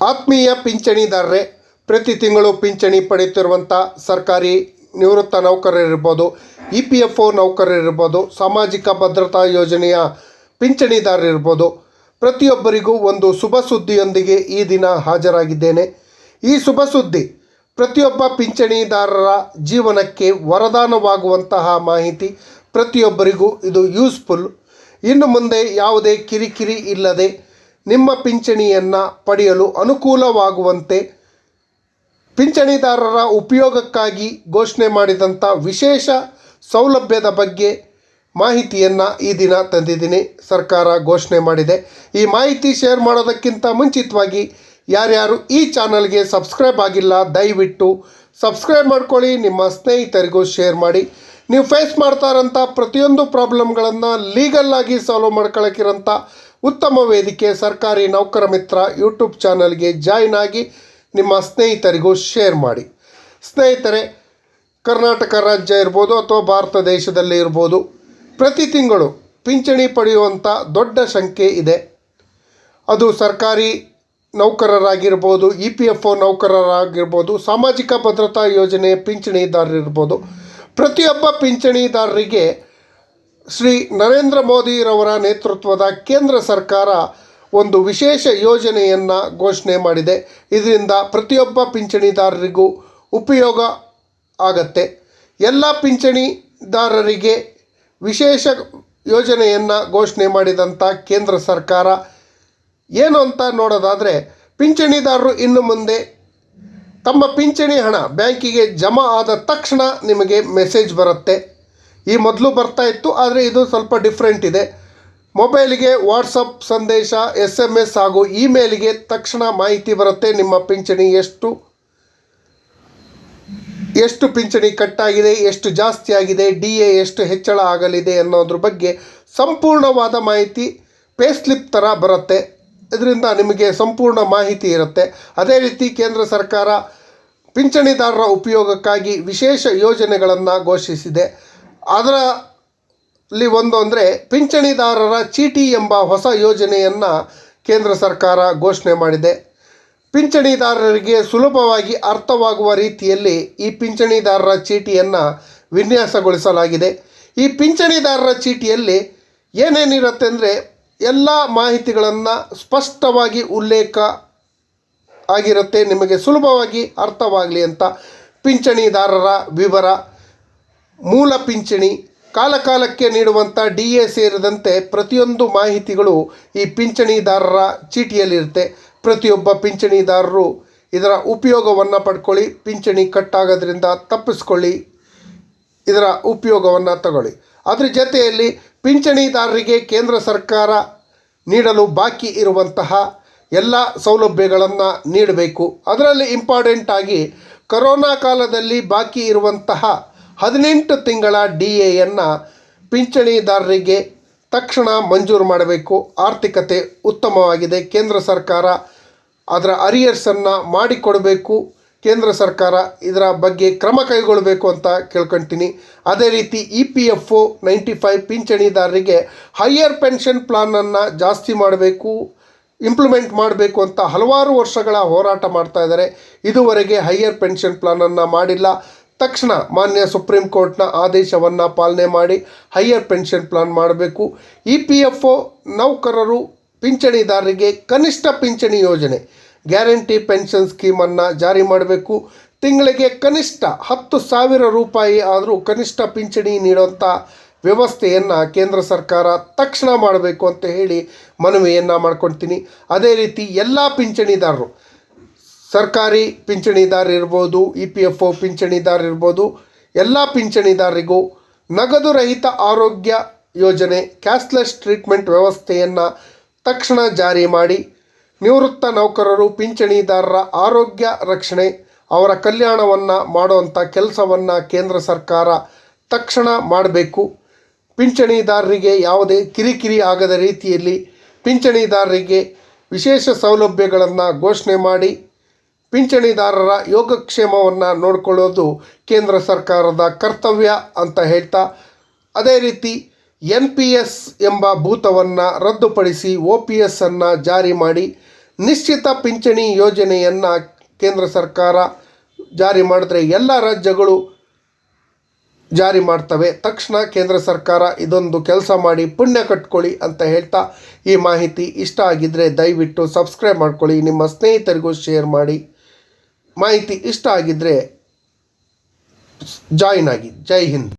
ಆತ್ಮೀಯ ಪಿಂಚಣಿದಾರರೇ, ಪ್ರತಿ ತಿಂಗಳು ಪಿಂಚಣಿ ಪಡೆಯುತ್ತಿರುವಂಥ ಸರ್ಕಾರಿ ನಿವೃತ್ತ ನೌಕರರಿರ್ಬೋದು, ಇ ಪಿ ಎಫ್ ಒ ನೌಕರರಿರ್ಬೋದು, ಸಾಮಾಜಿಕ ಭದ್ರತಾ ಯೋಜನೆಯ ಪಿಂಚಣಿದಾರರಿರ್ಬೋದು, ಪ್ರತಿಯೊಬ್ಬರಿಗೂ ಒಂದು ಶುಭ ಸುದ್ದಿಯೊಂದಿಗೆ ಈ ದಿನ ಹಾಜರಾಗಿದ್ದೇನೆ. ಈ ಶುಭ ಸುದ್ದಿ, ಪ್ರತಿಯೊಬ್ಬ ಪಿಂಚಣಿದಾರರ ಜೀವನಕ್ಕೆ ವರದಾನವಾಗುವಂತಹ ಮಾಹಿತಿ ಪ್ರತಿಯೊಬ್ಬರಿಗೂ ಇದು ಯೂಸ್ಫುಲ್. ಇನ್ನು ಮುಂದೆ ಯಾವುದೇ ಕಿರಿಕಿರಿ ಇಲ್ಲದೆ ನಿಮ್ಮ ಪಿಂಚಣಿಯನ್ನು ಪಡೆಯಲು ಅನುಕೂಲವಾಗುವಂತೆ ಪಿಂಚಣಿದಾರರ ಉಪಯೋಗಕ್ಕಾಗಿ ಘೋಷಣೆ ಮಾಡಿದಂಥ ವಿಶೇಷ ಸೌಲಭ್ಯದ ಬಗ್ಗೆ ಮಾಹಿತಿಯನ್ನು ಈ ದಿನ ತಂದಿದ್ದೀನಿ. ಸರ್ಕಾರ ಘೋಷಣೆ ಮಾಡಿದೆ. ಈ ಮಾಹಿತಿ ಶೇರ್ ಮಾಡೋದಕ್ಕಿಂತ ಮುಂಚಿತವಾಗಿ ಯಾರ್ಯಾರು ಈ ಚಾನಲ್ಗೆ ಸಬ್ಸ್ಕ್ರೈಬ್ ಆಗಿಲ್ಲ, ದಯವಿಟ್ಟು ಸಬ್ಸ್ಕ್ರೈಬ್ ಮಾಡ್ಕೊಳ್ಳಿ. ನಿಮ್ಮ ಸ್ನೇಹಿತರಿಗೂ ಶೇರ್ ಮಾಡಿ. ನೀವು ಫೇಸ್ ಮಾಡ್ತಾ ಇರೋಂಥ ಪ್ರತಿಯೊಂದು ಪ್ರಾಬ್ಲಮ್ಗಳನ್ನು ಲೀಗಲ್ಲಾಗಿ ಸಾಲ್ವ್ ಮಾಡ್ಕೊಳ್ಳೋಕ್ಕಿರೋಂಥ ಉತ್ತಮ ವೇದಿಕೆ ಸರ್ಕಾರಿ ನೌಕರ ಮಿತ್ರ ಯೂಟ್ಯೂಬ್ ಚಾನಲ್ಗೆ ಜಾಯ್ನ್ ಆಗಿ ನಿಮ್ಮ ಸ್ನೇಹಿತರಿಗೂ ಶೇರ್ ಮಾಡಿ. ಸ್ನೇಹಿತರೆ, ಕರ್ನಾಟಕ ರಾಜ್ಯ ಇರ್ಬೋದು ಅಥವಾ ಭಾರತ ದೇಶದಲ್ಲಿ ಇರ್ಬೋದು, ಪ್ರತಿ ತಿಂಗಳು ಪಿಂಚಣಿ ಪಡೆಯುವಂಥ ದೊಡ್ಡ ಸಂಖ್ಯೆ ಇದೆ. ಅದು ಸರ್ಕಾರಿ ನೌಕರರಾಗಿರ್ಬೋದು, ಇ ಪಿ ಎಫ್ ಒ ನೌಕರರಾಗಿರ್ಬೋದು, ಸಾಮಾಜಿಕ ಭದ್ರತಾ ಯೋಜನೆ ಪಿಂಚಣಿದಾರರಿರ್ಬೋದು, ಪ್ರತಿಯೊಬ್ಬ ಪಿಂಚಣಿದಾರರಿಗೆ ಶ್ರೀ ನರೇಂದ್ರ ಮೋದಿರವರ ನೇತೃತ್ವದ ಕೇಂದ್ರ ಸರ್ಕಾರ ಒಂದು ವಿಶೇಷ ಯೋಜನೆಯನ್ನು ಘೋಷಣೆ ಮಾಡಿದೆ. ಇದರಿಂದ ಪ್ರತಿಯೊಬ್ಬ ಪಿಂಚಣಿದಾರರಿಗೂ ಉಪಯೋಗ ಆಗತ್ತೆ. ಎಲ್ಲ ಪಿಂಚಣಿದಾರರಿಗೆ ವಿಶೇಷ ಯೋಜನೆಯನ್ನು ಘೋಷಣೆ ಮಾಡಿದಂಥ ಕೇಂದ್ರ ಸರ್ಕಾರ ಏನು ಅಂತ ನೋಡೋದಾದರೆ, ಪಿಂಚಣಿದಾರರು ಇನ್ನು ಮುಂದೆ ತಮ್ಮ ಪಿಂಚಣಿ ಹಣ ಬ್ಯಾಂಕಿಗೆ ಜಮಾ ಆದ ತಕ್ಷಣ ನಿಮಗೆ ಮೆಸೇಜ್ ಬರುತ್ತೆ. ಈ ಮೊದಲು ಬರ್ತಾ ಇತ್ತು, ಆದರೆ ಇದು ಸ್ವಲ್ಪ ಡಿಫ್ರೆಂಟ್ ಇದೆ. ಮೊಬೈಲಿಗೆ ವಾಟ್ಸಪ್ ಸಂದೇಶ ಎಸ್ ಎಂ ಎಸ್ ಹಾಗೂ ಇಮೇಲಿಗೆ ತಕ್ಷಣ ಮಾಹಿತಿ ಬರುತ್ತೆ. ನಿಮ್ಮ ಪಿಂಚಣಿ ಎಷ್ಟು? ಎಷ್ಟು ಪಿಂಚಣಿ ಕಟ್ಟಾಗಿದೆ? ಎಷ್ಟು ಜಾಸ್ತಿ ಆಗಿದೆ? ಡಿ ಎ ಎಷ್ಟು ಹೆಚ್ಚಳ ಆಗಲಿದೆ ಅನ್ನೋದ್ರ ಬಗ್ಗೆ ಸಂಪೂರ್ಣವಾದ ಮಾಹಿತಿ ಪೇ ಸ್ಲಿಪ್ ಥರ ಬರುತ್ತೆ. ಇದರಿಂದ ನಿಮಗೆ ಸಂಪೂರ್ಣ ಮಾಹಿತಿ ಇರುತ್ತೆ. ಅದೇ ರೀತಿ ಕೇಂದ್ರ ಸರ್ಕಾರ ಪಿಂಚಣಿದಾರರ ಉಪಯೋಗಕ್ಕಾಗಿ ವಿಶೇಷ ಯೋಜನೆಗಳನ್ನು ಘೋಷಿಸಿದೆ. ಅದರಲ್ಲಿ ಒಂದು ಅಂದರೆ ಪಿಂಚಣಿದಾರರ ಚೀಟಿ ಎಂಬ ಹೊಸ ಯೋಜನೆಯನ್ನು ಕೇಂದ್ರ ಸರ್ಕಾರ ಘೋಷಣೆ ಮಾಡಿದೆ. ಪಿಂಚಣಿದಾರರಿಗೆ ಸುಲಭವಾಗಿ ಅರ್ಥವಾಗುವ ರೀತಿಯಲ್ಲಿ ಈ ಪಿಂಚಣಿದಾರರ ಚೀಟಿಯನ್ನು ವಿನ್ಯಾಸಗೊಳಿಸಲಾಗಿದೆ. ಈ ಪಿಂಚಣಿದಾರರ ಚೀಟಿಯಲ್ಲಿ ಏನೇನಿರುತ್ತೆ ಅಂದರೆ ಎಲ್ಲ ಮಾಹಿತಿಗಳನ್ನು ಸ್ಪಷ್ಟವಾಗಿ ಉಲ್ಲೇಖ ಆಗಿರುತ್ತೆ. ನಿಮಗೆ ಸುಲಭವಾಗಿ ಅರ್ಥವಾಗಲಿ ಅಂತ ಪಿಂಚಣಿದಾರರ ವಿವರ. ಮೂಲ ಪಿಂಚಣಿ ಕಾಲಕಾಲಕ್ಕೆ ನೀಡುವಂಥ ಡಿ ಎ ಸೇರಿದಂತೆ ಪ್ರತಿಯೊಂದು ಮಾಹಿತಿಗಳು ಈ ಪಿಂಚಣಿದಾರರ ಚೀಟಿಯಲ್ಲಿರುತ್ತೆ. ಪ್ರತಿಯೊಬ್ಬ ಪಿಂಚಣಿದಾರರು ಇದರ ಉಪಯೋಗವನ್ನು ಪಡ್ಕೊಳ್ಳಿ, ಪಿಂಚಣಿ ಕಟ್ಟಾಗೋದ್ರಿಂದ ತಪ್ಪಿಸ್ಕೊಳ್ಳಿ, ಇದರ ಉಪಯೋಗವನ್ನು ತಗೊಳ್ಳಿ. ಅದ್ರ ಜೊತೆಯಲ್ಲಿ ಪಿಂಚಣಿದಾರರಿಗೆ ಕೇಂದ್ರ ಸರ್ಕಾರ ನೀಡಲು ಬಾಕಿ ಇರುವಂತಹ ಎಲ್ಲ ಸೌಲಭ್ಯಗಳನ್ನು ನೀಡಬೇಕು. ಅದರಲ್ಲಿ ಇಂಪಾರ್ಟೆಂಟ್ ಆಗಿ ಕರೋನಾ ಕಾಲದಲ್ಲಿ ಬಾಕಿ ಇರುವಂತಹ ಹದಿನೆಂಟು ತಿಂಗಳ ಡಿ ಎಯನ್ನು ಪಿಂಚಣಿದಾರರಿಗೆ ತಕ್ಷಣ ಮಂಜೂರು ಮಾಡಬೇಕು. ಆರ್ಥಿಕತೆ ಉತ್ತಮವಾಗಿದೆ. ಕೇಂದ್ರ ಸರ್ಕಾರ ಅದರ ಅರಿಯರ್ಸನ್ನು ಮಾಡಿಕೊಡಬೇಕು. ಕೇಂದ್ರ ಸರ್ಕಾರ ಇದರ ಬಗ್ಗೆ ಕ್ರಮ ಕೈಗೊಳ್ಳಬೇಕು ಅಂತ ಕೇಳ್ಕೊಳ್ತೀನಿ ಅದೇ ರೀತಿ E P F O ninety five ಪಿಂಚಣಿದಾರರಿಗೆ higher pension ಪ್ಲಾನನ್ನು ಜಾಸ್ತಿ ಮಾಡಬೇಕು, ಇಂಪ್ಲಿಮೆಂಟ್ ಮಾಡಬೇಕು ಅಂತ ಹಲವಾರು ವರ್ಷಗಳ ಹೋರಾಟ ಮಾಡ್ತಾ ಇದ್ದಾರೆ. ಇದುವರೆಗೆ ಹೈಯರ್ ಪೆನ್ಷನ್ ಪ್ಲಾನನ್ನು ಮಾಡಿಲ್ಲ. ತಕ್ಷಣ ಮಾನ್ಯ ಸುಪ್ರೀಂ ಕೋರ್ಟ್ನ ಆದೇಶವನ್ನು ಪಾಲನೆ ಮಾಡಿ ಹೈಯರ್ ಪೆನ್ಷನ್ ಪ್ಲಾನ್ ಮಾಡಬೇಕು. ಇ ಪಿ ಎಫ್ ಒ ನೌಕರರು ಪಿಂಚಣಿದಾರರಿಗೆ ಕನಿಷ್ಠ ಪಿಂಚಣಿ ಯೋಜನೆ. ಗ್ಯಾರಂಟಿ ಪೆನ್ಷನ್ ಸ್ಕೀಮನ್ನು ಜಾರಿ ಮಾಡಬೇಕು. ತಿಂಗಳಿಗೆ ಕನಿಷ್ಠ ಹತ್ತು ಸಾವಿರ ರೂಪಾಯಿ ಆದರೂ ಕನಿಷ್ಠ ಪಿಂಚಣಿ ನೀಡುವಂಥ ವ್ಯವಸ್ಥೆಯನ್ನು ಕೇಂದ್ರ ಸರ್ಕಾರ ತಕ್ಷಣ ಮಾಡಬೇಕು ಅಂತ ಹೇಳಿ ಮನವಿಯನ್ನು ಮಾಡ್ಕೊಳ್ತೀನಿ. ಅದೇ ರೀತಿ ಎಲ್ಲ ಪಿಂಚಣಿದಾರರು ಸರ್ಕಾರಿ ಪಿಂಚಣಿದಾರ ಇರ್ಬೋದು, ಇ ಪಿ ಎಫ್ ಒ ಪಿಂಚಣಿದಾರ ಇರ್ಬೋದು, ಎಲ್ಲ ಪಿಂಚಣಿದಾರರಿಗೂ ನಗದು ರಹಿತ ಆರೋಗ್ಯ ಯೋಜನೆ ಕ್ಯಾಶ್ಲೆಸ್ ಟ್ರೀಟ್ಮೆಂಟ್ ವ್ಯವಸ್ಥೆಯನ್ನು ತಕ್ಷಣ ಜಾರಿ ಮಾಡಿ ನಿವೃತ್ತ ನೌಕರರು, ಪಿಂಚಣಿದಾರರ ಆರೋಗ್ಯ ರಕ್ಷಣೆ, ಅವರ ಕಲ್ಯಾಣವನ್ನು ಮಾಡುವಂಥ ಕೆಲಸವನ್ನು ಕೇಂದ್ರ ಸರ್ಕಾರ ತಕ್ಷಣ ಮಾಡಬೇಕು. ಪಿಂಚಣಿದಾರರಿಗೆ ಯಾವುದೇ ಕಿರಿಕಿರಿ ಆಗದ ರೀತಿಯಲ್ಲಿ ಪಿಂಚಣಿದಾರರಿಗೆ ವಿಶೇಷ ಸೌಲಭ್ಯಗಳನ್ನು ಘೋಷಣೆ ಮಾಡಿ ಪಿಂಚಣಿದಾರರ ಯೋಗಕ್ಷೇಮವನ್ನು ನೋಡಿಕೊಳ್ಳೋದು ಕೇಂದ್ರ ಸರ್ಕಾರದ ಕರ್ತವ್ಯ ಅಂತ ಹೇಳ್ತಾ, ಅದೇ ರೀತಿ ಎನ್ ಪಿ ಎಸ್ ಎಂಬ ಭೂತವನ್ನು ರದ್ದುಪಡಿಸಿ ಒ ಪಿ ಎಸ್ಸನ್ನು ಜಾರಿ ಮಾಡಿ ನಿಶ್ಚಿತ ಪಿಂಚಣಿ ಯೋಜನೆಯನ್ನು ಕೇಂದ್ರ ಸರ್ಕಾರ ಜಾರಿ ಮಾಡಿದ್ರೆ ಎಲ್ಲ ರಾಜ್ಯಗಳು ಜಾರಿ ಮಾಡ್ತವೆ. ತಕ್ಷಣ ಕೇಂದ್ರ ಸರ್ಕಾರ ಇದೊಂದು ಕೆಲಸ ಮಾಡಿ ಪುಣ್ಯ ಕಟ್ಕೊಳ್ಳಿ ಅಂತ ಹೇಳ್ತಾ ಈ ಮಾಹಿತಿ ಇಷ್ಟ ಆಗಿದ್ದರೆ ದಯವಿಟ್ಟು ಸಬ್ಸ್ಕ್ರೈಬ್ ಮಾಡ್ಕೊಳ್ಳಿ. ನಿಮ್ಮ ಸ್ನೇಹಿತರಿಗೂ ಶೇರ್ ಮಾಡಿ. ಮಾಹಿತಿ ಇಷ್ಟ ಆಗಿದ್ದರೆ ಜಾಯಿನ್ ಆಗಿ. ಜೈ ಹಿಂದ್.